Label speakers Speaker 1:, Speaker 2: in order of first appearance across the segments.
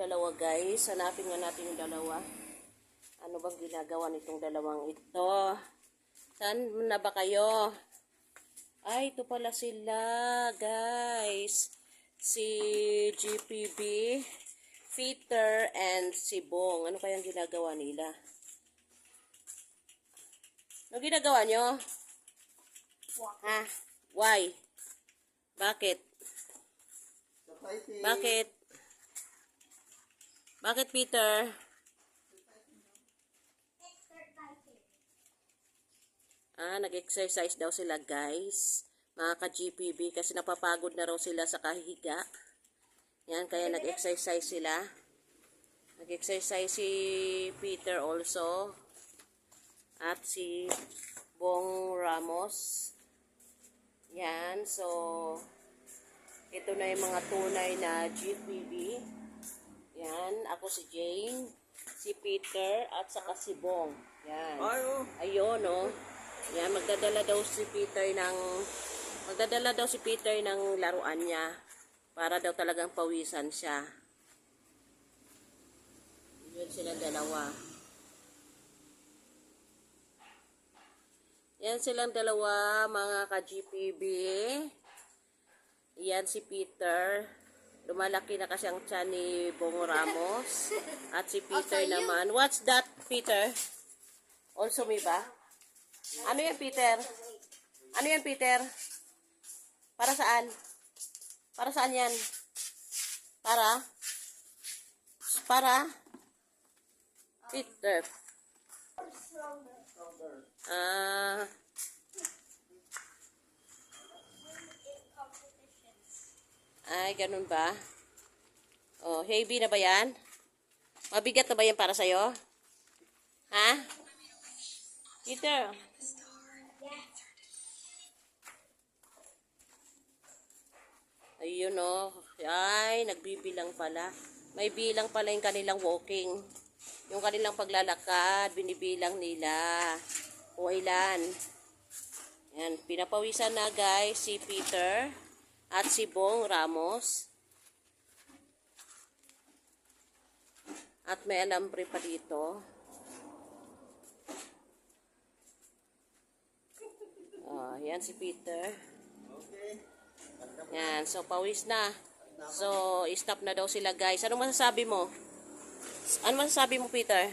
Speaker 1: dalawa guys. Hanapin nga natin yung dalawa. Ano bang ginagawa nitong dalawang ito? Saan na ba kayo? Ay, ito pala sila, guys. Si GPB, Peter, and si Bong. Ano kayang ginagawa nila? Ano ginagawa nyo? Ha? Why? Bakit? Bakit? Bakit, Peter? Ah, nag-exercise daw sila, guys. Mga ka-GPB kasi napapagod na raw sila sa kahiga. Yan, kaya nag-exercise sila. Nag-exercise si Peter also. At si Bong Ramos. Yan, so ito na yung mga tunay na GPB. Yan, ako si Jane, si Peter, at saka si Bong. Yan.
Speaker 2: Ayo.
Speaker 1: Ayun, no. Yan, magdadala daw si Peter ng magdadala daw si Peter ng laruan niya para daw talagang pawisan siya. Yun sila dalawa. Yan silang dalawa, mga ka-GPB. Yan si Peter. Lumalaki na kasi ang tiyan ni Bong Ramos. At si Peter naman. What's that, Peter? Also me ba? Ano yan, Peter? Ano yan, Peter? Para saan? Para saan yan? Para? Para? Peter. Ah... ay, ganun ba? Oh, heavy na ba yan? Mabigat na ba yan para sa'yo? Ha? Peter. Ayun oh. Ay, nagbibilang pala. May bilang pala yung kanilang walking. Yung kanilang paglalakad, binibilang nila. O ilan. Yan, pinapawisan na guys si Peter at si Bong Ramos. At may alambre pa dito. Oh, yan si Peter.
Speaker 2: Okay.
Speaker 1: Yan, so pawis na. So, stop na daw sila guys. Ano masasabi mo? Ano masasabi mo, Peter?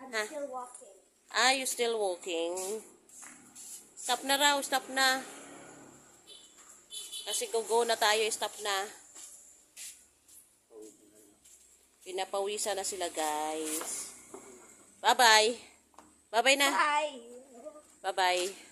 Speaker 3: I'm
Speaker 1: Huh?
Speaker 3: still walking.
Speaker 1: Ah, you still walking? Stop na raw, stop na. Kasi go go na tayo, stop na. Pinapawisan na sila guys. Bye-bye. Bye-bye na.
Speaker 3: Bye.
Speaker 1: Bye-bye.